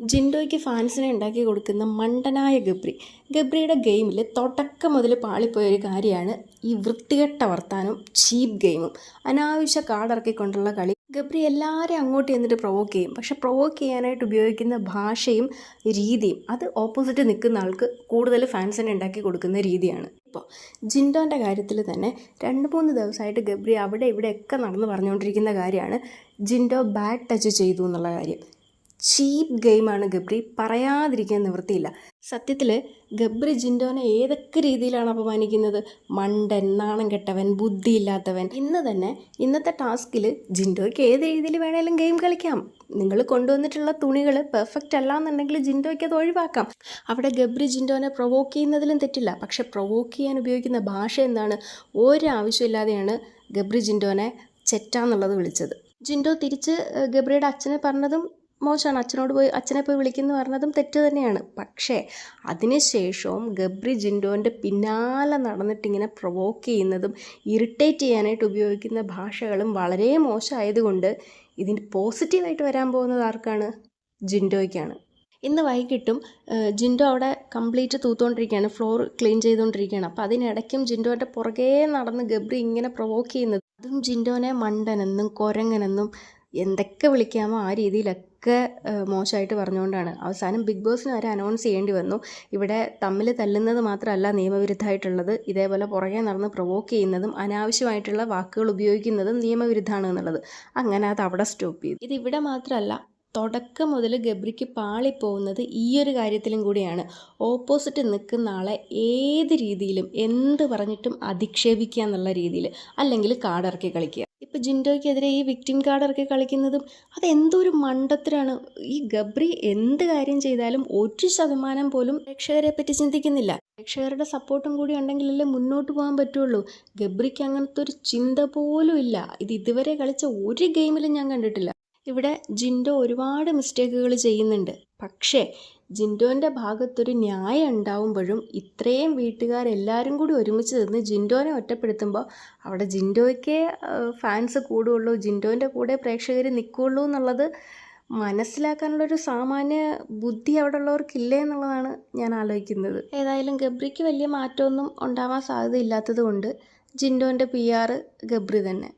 ജിൻഡോയ്ക്ക് ഫാൻസിനെ ഉണ്ടാക്കി കൊടുക്കുന്ന മണ്ടനായ ഗബ്രി. ഗബ്രിയുടെ ഗെയിമിൽ തുടക്കം മുതൽ പാളിപ്പോയ ഒരു കാര്യമാണ് ഈ വൃത്തികെട്ട വർത്താനം ചീപ്പ് ഗെയിമും. അനാവശ്യ കാർഡിറക്കിക്കൊണ്ടുള്ള കളി. ഗബ്രി എല്ലാവരെയും അങ്ങോട്ട് ചെന്നിട്ട് പ്രൊവോക്ക് ചെയ്യും. പക്ഷെ പ്രൊവോക്ക് ചെയ്യാനായിട്ട് ഉപയോഗിക്കുന്ന ഭാഷയും രീതിയും അത് ഓപ്പോസിറ്റ് നിൽക്കുന്ന ആൾക്ക് കൂടുതൽ ഫാൻസിനെ ഉണ്ടാക്കി കൊടുക്കുന്ന രീതിയാണ് ഇപ്പോൾ ജിൻഡോന്റെ കാര്യത്തിൽ തന്നെ രണ്ട് മൂന്ന് ദിവസമായിട്ട് ഗബ്രി അവിടെ ഇവിടെയൊക്കെ നടന്ന് പറഞ്ഞുകൊണ്ടിരിക്കുന്ന കാര്യമാണ് ജിൻഡോ ബാഡ് ടച്ച് ചെയ്തു എന്നുള്ള കാര്യം. ചീപ്പ് ഗെയിമാണ് ഗബ്രി. പറയാതിരിക്കാൻ നിവൃത്തിയില്ല. സത്യത്തിൽ ഗബ്രി ജിൻഡോനെ ഏതൊക്കെ രീതിയിലാണ് അപമാനിക്കുന്നത്? മണ്ടൻ നാണം കെട്ടവൻ ബുദ്ധിയില്ലാത്തവൻ. ഇന്ന് തന്നെ ഇന്നത്തെ ടാസ്കിൽ ജിൻഡോയ്ക്ക് ഏത് രീതിയിൽ വേണേലും ഗെയിം കളിക്കാം. നിങ്ങൾ കൊണ്ടുവന്നിട്ടുള്ള തുണികൾ പെർഫെക്റ്റ് അല്ല എന്നുണ്ടെങ്കിൽ ജിൻഡോയ്ക്ക് അത് ഒഴിവാക്കാം. അവിടെ ഗബ്രി ജിൻഡോനെ പ്രൊവോക്ക് ചെയ്യുന്നതിലും തെറ്റില്ല. പക്ഷെ പ്രൊവോക്ക് ചെയ്യാൻ ഉപയോഗിക്കുന്ന ഭാഷ എന്താണ്? ഒരാവശ്യമില്ലാതെയാണ് ഗബ്രി ജിൻഡോനെ ചെറ്റാന്നുള്ളത് വിളിച്ചത്. ജിൻഡോ തിരിച്ച് ഗബ്രിയുടെ അച്ഛനെ പറഞ്ഞതും മോശമാണ്. അച്ഛനോട് പോയി അച്ഛനെ പോയി വിളിക്കുന്നു പറഞ്ഞതും തെറ്റ് തന്നെയാണ്. പക്ഷേ അതിനുശേഷവും ഗബ്രി ജിൻഡോന്റെ പിന്നാലെ നടന്നിട്ടിങ്ങനെ പ്രൊവോക്ക് ചെയ്യുന്നതും ഇറിറ്റേറ്റ് ചെയ്യാനായിട്ട് ഉപയോഗിക്കുന്ന ഭാഷകളും വളരെ മോശമായതുകൊണ്ട് ഇതിന് പോസിറ്റീവായിട്ട് വരാൻ പോകുന്നത് ആർക്കാണ്? ജിൻഡോയ്ക്കാണ്. ഇന്ന് വൈകിട്ടും ജിൻഡോ അവിടെ കംപ്ലീറ്റ് തൂത്തുകൊണ്ടിരിക്കുകയാണ് ഫ്ലോർ ക്ലീൻ ചെയ്തുകൊണ്ടിരിക്കുകയാണ് അപ്പോൾ അതിനിടയ്ക്കും ജിൻഡോന്റെ പുറകേ നടന്ന് ഗബ്രി ഇങ്ങനെ പ്രൊവോക്ക് ചെയ്യുന്നത്. അതും ജിൻഡോനെ മണ്ടനെന്നും കൊരങ്ങനെന്നും എന്തൊക്കെ വിളിക്കാമോ ആ രീതിയിലൊക്കെ ഏഹ്, മോശമായിട്ട് പറഞ്ഞുകൊണ്ടാണ്. അവസാനം ബിഗ് ബോസിന് വരെ അനൗൺസ് ചെയ്യേണ്ടി വന്നു. ഇവിടെ തമ്മിൽ തല്ലുന്നത് മാത്രമല്ല നിയമവിരുദ്ധമായിട്ടുള്ളത്. ഇതേപോലെ പുറകെ നടന്ന് പ്രൊവോക്ക് ചെയ്യുന്നതും അനാവശ്യമായിട്ടുള്ള വാക്കുകൾ ഉപയോഗിക്കുന്നതും നിയമവിരുദ്ധമാണ് എന്നുള്ളത്. അങ്ങനെ അത് അവിടെ സ്റ്റോപ്പ് ചെയ്തു. ഇത് ഇവിടെ മാത്രമല്ല തുടക്കം മുതൽ ഗബ്രിക്ക് പാളിപ്പോകുന്നത് ഒരു കാര്യത്തിലും കൂടിയാണ്. ഓപ്പോസിറ്റ് നിൽക്കുന്ന ആളെ ഏത് രീതിയിലും എന്ത് പറഞ്ഞിട്ടും അധിക്ഷേപിക്കുക എന്നുള്ള രീതിയിൽ അല്ലെങ്കിൽ കാടിറക്കി കളിക്കുക. ഇപ്പം ജിൻഡോയ്ക്കെതിരെ ഈ വിക്ടിം കാർഡ് ഇറക്കി കളിക്കുന്നതും അത് മണ്ടത്തിലാണ് ഈ ഗബ്രി എന്ത് കാര്യം ചെയ്താലും ഒരു ശതമാനം പോലും പ്രേക്ഷകരെ പറ്റി ചിന്തിക്കുന്നില്ല. പ്രേക്ഷകരുടെ സപ്പോർട്ടും കൂടി ഉണ്ടെങ്കിലല്ലേ മുന്നോട്ട് പോകാൻ പറ്റുള്ളൂ. ഗബ്രിക്ക് അങ്ങനത്തെ ഒരു ചിന്ത പോലും ഇല്ല. ഇത് ഇതുവരെ കളിച്ച ഒരു ഗെയിമിലും ഞാൻ കണ്ടിട്ടില്ല. ഇവിടെ ജിൻഡോ ഒരുപാട് മിസ്റ്റേക്കുകൾ ചെയ്യുന്നുണ്ട്. പക്ഷേ ജിൻഡോന്റെ ഭാഗത്തൊരു ന്യായം ഉണ്ടാവുമ്പോഴും ഇത്രയും വീട്ടുകാരെല്ലാവരും കൂടി ഒരുമിച്ച് നിന്ന് ജിൻഡോനെ ഒറ്റപ്പെടുത്തുമ്പോൾ അവിടെ ജിൻഡോയ്ക്കേ ഫാൻസ് കൂടുകയുള്ളൂ ജിൻഡോന്റെ കൂടെ പ്രേക്ഷകർ നിൽക്കുകയുള്ളൂ എന്നുള്ളത് മനസ്സിലാക്കാനുള്ളൊരു സാമാന്യ ബുദ്ധി അവിടെ ഉള്ളവർക്കില്ലേ എന്നുള്ളതാണ് ഞാൻ ആലോചിക്കുന്നത്. ഏതായാലും ഗബ്രിക്ക് വലിയ മാറ്റമൊന്നും ഉണ്ടാവാൻ സാധ്യതയില്ലാത്തത് കൊണ്ട് ജിൻഡോന്റെ പി ആറ് ഗബ്രി തന്നെ.